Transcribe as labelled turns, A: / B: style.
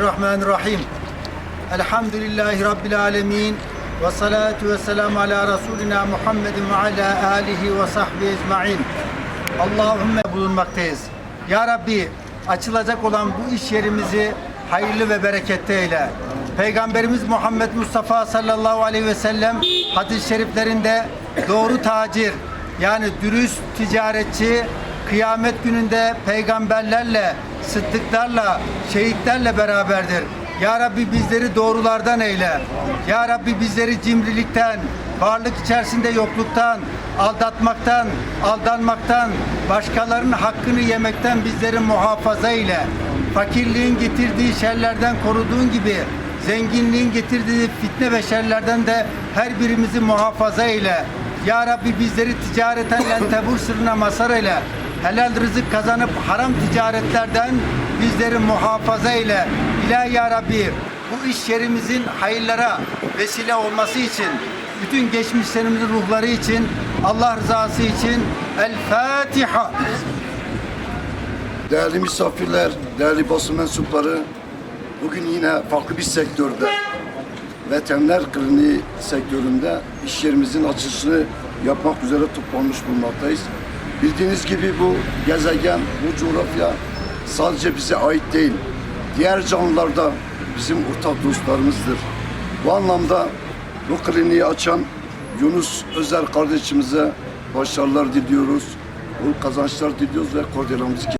A: Bismillahirrahmanirrahim. Elhamdülillahi Rabbil alemin. Ve salatu ve selamu ala Resulina Muhammedin ve ala alihi ve sahbihi ecma'in. Allahümme bulunmaktayız. Ya Rabbi açılacak olan bu iş yerimizi hayırlı ve bereketli eyle. Peygamberimiz Muhammed Mustafa sallallahu aleyhi ve sellem hadis-i şeriflerinde doğru tacir yani dürüst ticaretçi kıyamet gününde peygamberlerle, sıddıklarla, şehitlerle beraberdir. Ya Rabbi bizleri doğrulardan eyle. Ya Rabbi bizleri cimrilikten, varlık içerisinde yokluktan, aldatmaktan, aldanmaktan, başkalarının hakkını yemekten bizleri muhafaza eyle. Fakirliğin getirdiği şerlerden koruduğun gibi zenginliğin getirdiği fitne ve şerlerden de her birimizi muhafaza eyle. Ya Rabbi bizleri ticareten lentebur sırrına mazhar eyle. Helal rızık kazanıp haram ticaretlerden bizleri muhafaza eyle. İlahi Ya Rabbi bu iş yerimizin hayırlara vesile olması için bütün geçmişlerimizin ruhları için Allah rızası için El Fatiha.
B: Değerli misafirler, değerli basın mensupları, bugün yine farklı bir sektörde, veteriner kliniği sektöründe iş yerimizin açılışını yapmak üzere toplanmış bulunmaktayız. Bildiğiniz gibi bu gezegen, bu coğrafya sadece bize ait değil, diğer canlılar da bizim ortak dostlarımızdır. Bu anlamda bu kliniği açan Yunus Özer kardeşimize başarılar diliyoruz, bol kazançlar diliyoruz ve kordiyalarımızı